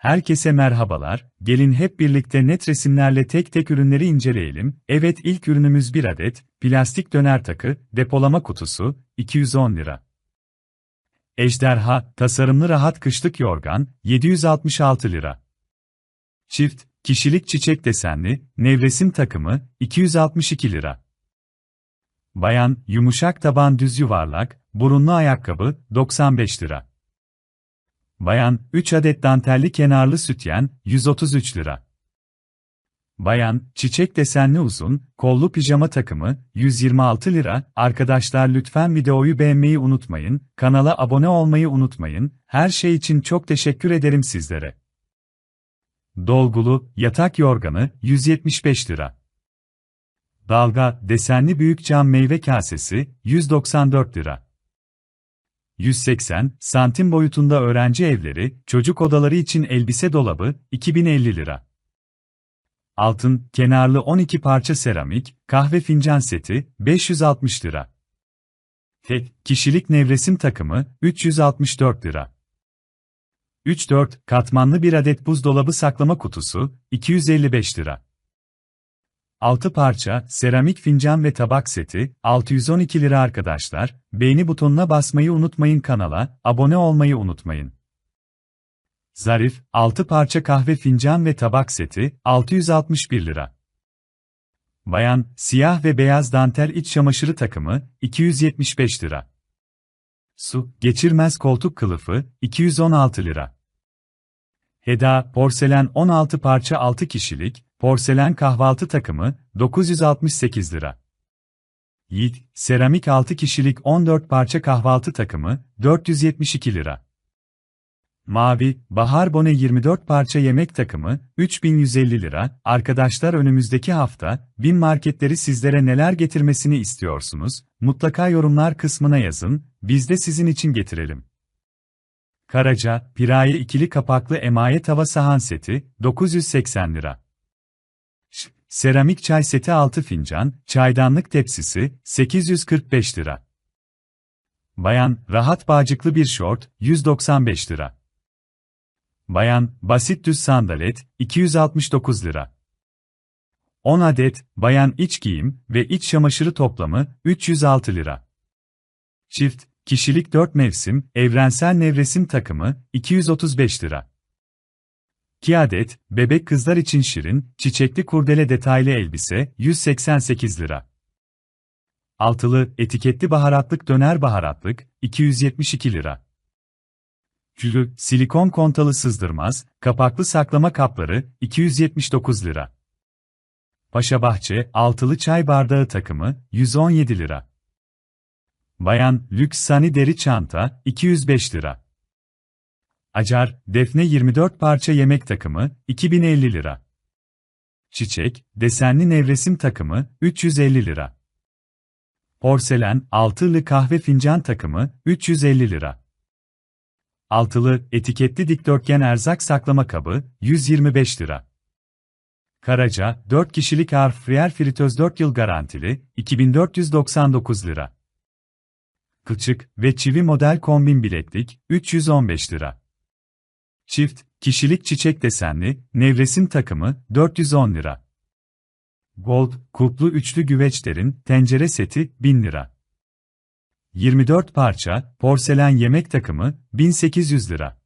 Herkese merhabalar, gelin hep birlikte net resimlerle tek tek ürünleri inceleyelim. Evet ilk ürünümüz bir adet, plastik döner takı, depolama kutusu, 210 lira. Ejderha, tasarımlı rahat kışlık yorgan, 766 lira. Çift, kişilik çiçek desenli, nevresim takımı, 262 lira. Bayan, yumuşak taban düz yuvarlak, burunlu ayakkabı, 95 lira. Bayan, 3 adet dantelli kenarlı sütyen, 133 lira. Bayan, çiçek desenli uzun, kollu pijama takımı, 126 lira. Arkadaşlar lütfen videoyu beğenmeyi unutmayın, kanala abone olmayı unutmayın. Her şey için çok teşekkür ederim sizlere. Dolgulu, yatak yorganı, 175 lira. Dalga, desenli büyük cam meyve kasesi, 194 lira. 180 santim boyutunda öğrenci evleri, çocuk odaları için elbise dolabı, 2050 lira. Altın, kenarlı 12 parça seramik, kahve fincan seti, 560 lira. Tek, kişilik nevresim takımı, 364 lira. 3-4, katmanlı bir adet buzdolabı saklama kutusu, 255 lira. 6 parça, seramik fincan ve tabak seti, 612 lira arkadaşlar. Beğeni butonuna basmayı unutmayın kanala, abone olmayı unutmayın. Zarif, 6 parça kahve fincan ve tabak seti, 661 lira. Bayan, siyah ve beyaz dantel iç çamaşırı takımı, 275 lira. Su, geçirmez koltuk kılıfı, 216 lira. Heda, porselen 16 parça 6 kişilik, porselen kahvaltı takımı, 968 lira. Yiğit, seramik 6 kişilik 14 parça kahvaltı takımı, 472 lira. Mavi, bahar bone 24 parça yemek takımı, 3150 lira. Arkadaşlar önümüzdeki hafta, bin marketleri sizlere neler getirmesini istiyorsunuz? Mutlaka yorumlar kısmına yazın, biz de sizin için getirelim. Karaca, Piraye ikili kapaklı emaye tava sahan seti, 980 lira. Seramik çay seti 6 fincan, çaydanlık tepsisi, 845 lira. Bayan, rahat bağcıklı bir şort, 195 lira. Bayan, basit düz sandalet, 269 lira. 10 adet, bayan iç giyim ve iç çamaşırı toplamı, 306 lira. Çift, Kişilik 4 mevsim, evrensel nevresim takımı, 235 lira. 2 adet, bebek kızlar için şirin, çiçekli kurdele detaylı elbise, 188 lira. Altılı, etiketli baharatlık döner baharatlık, 272 lira. Külü, silikon kontalı sızdırmaz, kapaklı saklama kapları, 279 lira. Paşabahçe, altılı çay bardağı takımı, 117 lira. Bayan, lüks sani deri çanta, 205 lira. Acar, defne 24 parça yemek takımı, 2050 lira. Çiçek, desenli nevresim takımı, 350 lira. Porselen, altılı kahve fincan takımı, 350 lira. Altılı, etiketli dikdörtgen erzak saklama kabı, 125 lira. Karaca, 4 kişilik airfryer fritöz 4 yıl garantili, 2499 lira. Kılçık ve çivi model kombin bileklik, 315 lira. Çift, kişilik çiçek desenli, nevresim takımı, 410 lira. Gold, kuplu üçlü güveçlerin, tencere seti, 1000 lira. 24 parça, porselen yemek takımı, 1800 lira.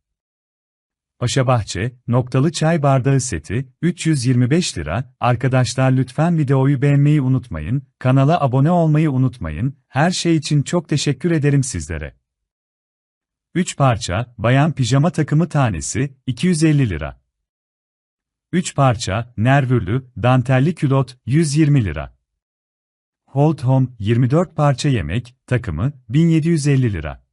Paşabahçe, noktalı çay bardağı seti, 325 lira. Arkadaşlar lütfen videoyu beğenmeyi unutmayın, kanala abone olmayı unutmayın. Her şey için çok teşekkür ederim sizlere. 3 parça, bayan pijama takımı tanesi, 250 lira. 3 parça, nervürlü, dantelli külot, 120 lira. Hold Home, 24 parça yemek, takımı, 1750 lira.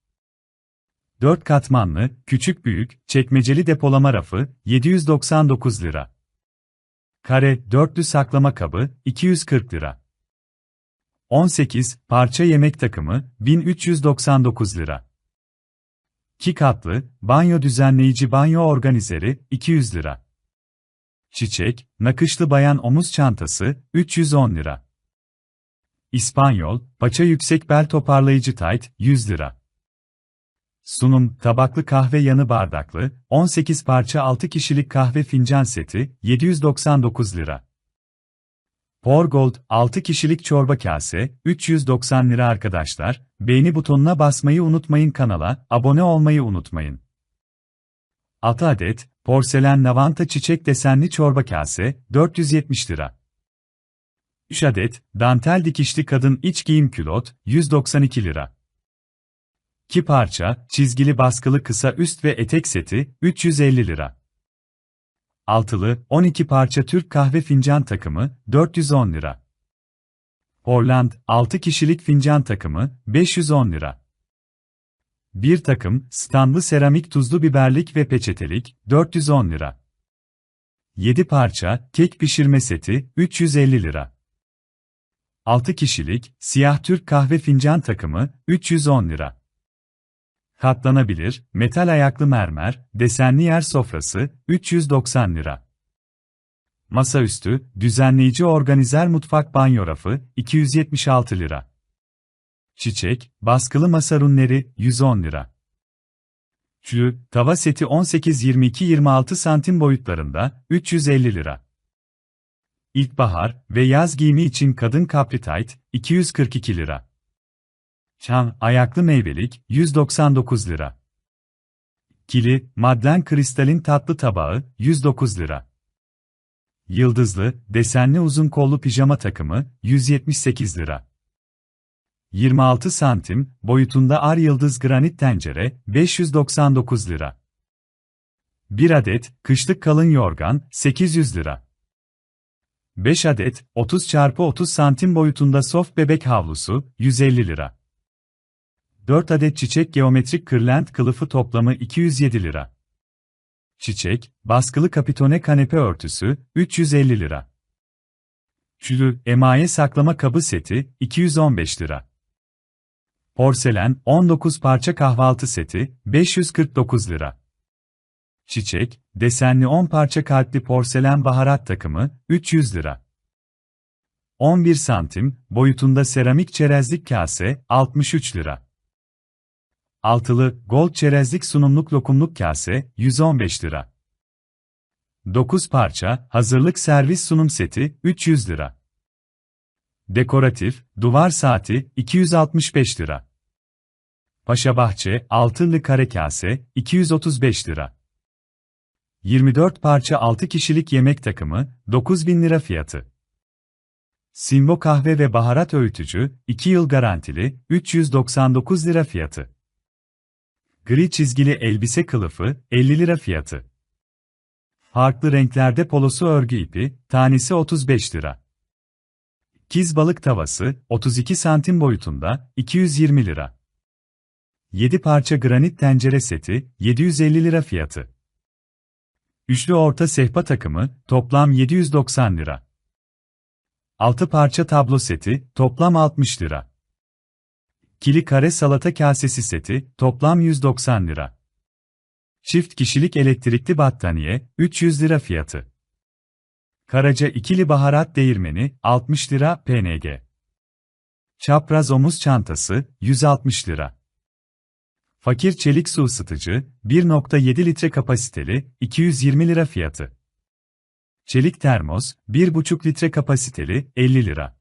4 katmanlı, küçük büyük, çekmeceli depolama rafı, 799 lira. Kare, dörtlü saklama kabı, 240 lira. 18, parça yemek takımı, 1399 lira. 2 katlı, banyo düzenleyici banyo organizeri, 200 lira. Çiçek, nakışlı bayan omuz çantası, 310 lira. İspanyol, paça yüksek bel toparlayıcı tayt, 100 lira. Sunum, tabaklı kahve yanı bardaklı, 18 parça 6 kişilik kahve fincan seti, 799 lira. Porgold, 6 kişilik çorba kase, 390 lira arkadaşlar. Beğeni butonuna basmayı unutmayın kanala, abone olmayı unutmayın. 6 adet, porselen lavanta çiçek desenli çorba kase, 470 lira. 3 adet, dantel dikişli kadın iç giyim külot, 192 lira. 2 parça, çizgili baskılı kısa üst ve etek seti, 350 lira. Altılı, 12 parça Türk kahve fincan takımı, 410 lira. Orland, 6 kişilik fincan takımı, 510 lira. Bir takım, standlı seramik tuzlu biberlik ve peçetelik, 410 lira. 7 parça, kek pişirme seti, 350 lira. 6 kişilik, siyah Türk kahve fincan takımı, 310 lira. Katlanabilir, metal ayaklı mermer, desenli yer sofrası, 390 lira. Masaüstü, düzenleyici organizer mutfak banyo rafı, 276 lira. Çiçek, baskılı masa runleri, 110 lira. Çü, tava seti 18-22-26 santim boyutlarında, 350 lira. İlkbahar ve yaz giyimi için kadın kapri tayt, 242 lira. Çam, ayaklı meyvelik, 199 lira. Kili, madlen kristalin tatlı tabağı, 109 lira. Yıldızlı, desenli uzun kollu pijama takımı, 178 lira. 26 santim, boyutunda ar yıldız granit tencere, 599 lira. 1 adet, kışlık kalın yorgan, 800 lira. 5 adet, 30 x 30 santim boyutunda soft bebek havlusu, 150 lira. 4 adet çiçek geometrik kırlent kılıfı toplamı 207 lira. Çiçek, baskılı kapitone kanepe örtüsü, 350 lira. Çülü, emaye saklama kabı seti, 215 lira. Porselen, 19 parça kahvaltı seti, 549 lira. Çiçek, desenli 10 parça kalpli porselen baharat takımı, 300 lira. 11 santim, boyutunda seramik çerezlik kase, 63 lira. Altılı, gold çerezlik sunumluk lokumluk kase, 115 lira. 9 parça, hazırlık servis sunum seti, 300 lira. Dekoratif, duvar saati, 265 lira. Paşa Bahçe, altınlı kare kase, 235 lira. 24 parça 6 kişilik yemek takımı, 9000 lira fiyatı. Simbo kahve ve baharat öğütücü, 2 yıl garantili, 399 lira fiyatı. Gri çizgili elbise kılıfı, 50 lira fiyatı. Farklı renklerde polosu örgü ipi, tanesi 35 lira. Kiz balık tavası, 32 santim boyutunda, 220 lira. 7 parça granit tencere seti, 750 lira fiyatı. Üçlü orta sehpa takımı, toplam 790 lira. 6 parça tablo seti, toplam 60 lira. Kili kare salata kasesi seti, toplam 190 lira. Çift kişilik elektrikli battaniye, 300 lira fiyatı. Karaca ikili baharat değirmeni, 60 lira PNG. Çapraz omuz çantası, 160 lira. Fakir çelik su ısıtıcı, 1.7 litre kapasiteli, 220 lira fiyatı. Çelik termos, 1.5 litre kapasiteli, 50 lira.